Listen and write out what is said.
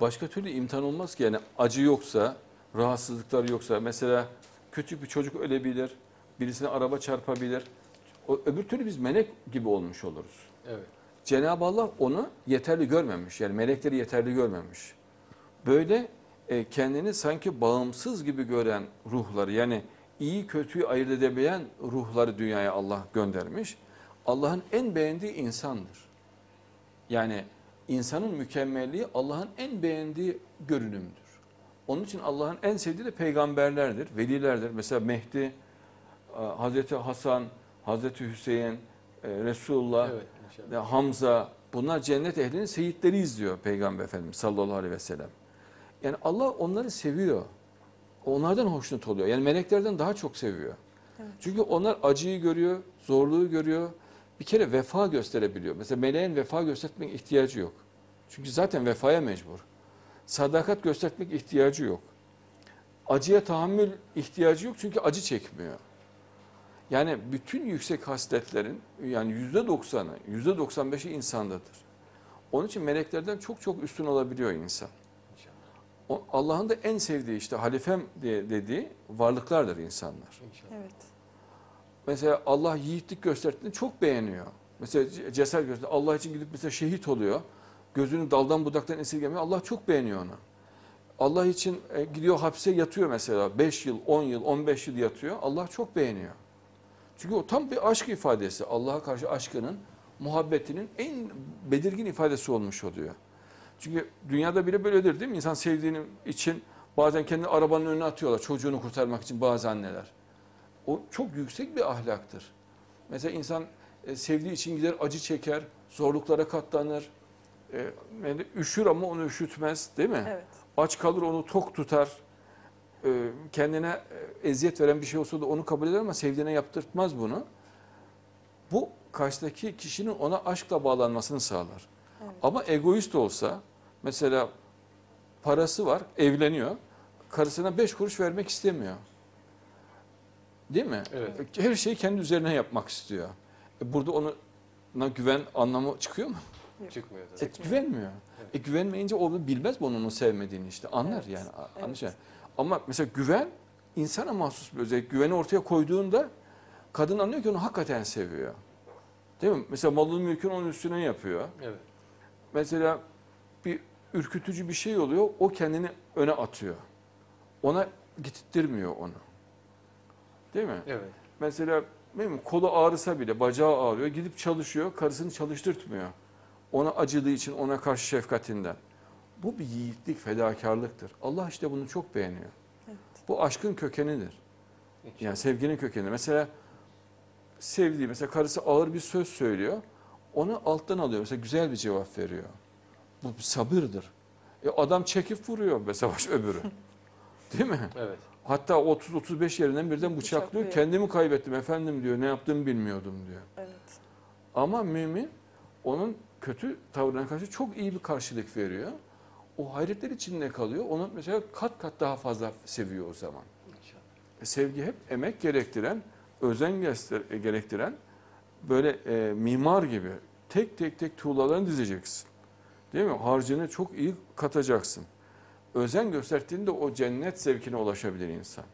Başka türlü imtihan olmaz ki yani acı yoksa, rahatsızlıklar yoksa mesela küçük bir çocuk ölebilir, birisine araba çarpabilir. O, öbür türlü biz melek gibi olmuş oluruz. Evet. Cenab-ı Allah onu yeterli görmemiş. Yani melekleri yeterli görmemiş. Böyle e, kendini sanki bağımsız gibi gören ruhları yani iyi kötüyü ayırt edebilen ruhları dünyaya Allah göndermiş. Allah'ın en beğendiği insandır. Yani insanın mükemmelliği Allah'ın en beğendiği görünümdür. Onun için Allah'ın en sevdiği de peygamberlerdir, velilerdir. Mesela Mehdi, e, Hazreti Hasan, Hazreti Hüseyin, e, Resulullah, Evet inşallah. ve Hamza bunlar cennet ehlinin seyitleri izliyor Peygamber Efendimiz sallallahu aleyhi ve sellem. Yani Allah onları seviyor. Onlardan hoşnut oluyor. Yani meleklerden daha çok seviyor. Evet. Çünkü onlar acıyı görüyor, zorluğu görüyor. Bir kere vefa gösterebiliyor. Mesela meleğin vefa göstermek ihtiyacı yok. Çünkü zaten vefaya mecbur. Sadakat göstermek ihtiyacı yok. Acıya tahammül ihtiyacı yok çünkü acı çekmiyor. Yani bütün yüksek hasletlerin yani yüzde doksanı, yüzde doksan beşi insandadır. Onun için meleklerden çok çok üstün olabiliyor insan. İnşallah. O- Allah'ın da en sevdiği işte halifem diye dediği varlıklardır insanlar. İnşallah. Evet. Mesela Allah yiğitlik gösterdiğini çok beğeniyor. Mesela cesaret gösterdi. Allah için gidip mesela şehit oluyor. Gözünü daldan budaktan esirgemiyor. Allah çok beğeniyor onu. Allah için e, gidiyor hapse yatıyor mesela. 5 yıl, 10 yıl, 15 yıl yatıyor. Allah çok beğeniyor. Çünkü o tam bir aşk ifadesi. Allah'a karşı aşkının, muhabbetinin en belirgin ifadesi olmuş oluyor. Çünkü dünyada bile böyledir değil mi? İnsan sevdiğini için bazen kendini arabanın önüne atıyorlar çocuğunu kurtarmak için bazı anneler. O çok yüksek bir ahlaktır. Mesela insan e, sevdiği için gider acı çeker, zorluklara katlanır. E, yani üşür ama onu üşütmez değil mi? Evet. Aç kalır onu tok tutar. E, kendine e, eziyet veren bir şey olsa da onu kabul eder ama sevdiğine yaptırtmaz bunu. Bu karşıdaki kişinin ona aşkla bağlanmasını sağlar. Evet. Ama egoist olsa mesela parası var, evleniyor. Karısına beş kuruş vermek istemiyor. Değil mi? Evet. Her şeyi kendi üzerine yapmak istiyor. E burada ona güven anlamı çıkıyor mu? Çıkmıyor E, güvenmiyor. Evet. E, güvenmeyince o bilmez mi onun onu sevmediğini işte. Anlar Evet, yani. a- evet. Anlayacak. Ama mesela güven insana mahsus bir özellik. Güveni ortaya koyduğunda kadın anlıyor ki onu hakikaten seviyor. Değil mi? Mesela malın mülkün onun üstüne yapıyor. Evet. Mesela bir ürkütücü bir şey oluyor, o kendini öne atıyor. Ona gittirmiyor onu. Değil mi? Evet. Mesela değil mi, kolu ağrısa bile, bacağı ağrıyor, gidip çalışıyor, karısını çalıştırtmıyor. Ona acıdığı için, ona karşı şefkatinden. Bu bir yiğitlik, fedakarlıktır. Allah işte bunu çok beğeniyor. Evet. Bu aşkın kökenidir. Yani sevginin kökeni. Mesela sevdiği, mesela karısı ağır bir söz söylüyor. Onu alttan alıyor. Mesela güzel bir cevap veriyor. Bu bir sabırdır. E adam çekip vuruyor mesela baş öbürü. Değil mi? Evet. Hatta 30-35 yerinden birden bıçaklıyor. Bıçaklıyor. Kendimi kaybettim efendim diyor. Ne yaptığımı bilmiyordum diyor. Evet. Ama mümin onun kötü tavrına karşı çok iyi bir karşılık veriyor. O hayretler içinde kalıyor. Onu mesela kat kat daha fazla seviyor o zaman. İnşallah. E, Sevgi hep emek gerektiren, özen e, gerektiren böyle e, mimar gibi tek tek tek tuğlalarını dizeceksin. Değil mi? Harcını çok iyi katacaksın. Özen gösterdiğinde o cennet zevkine ulaşabilir insan.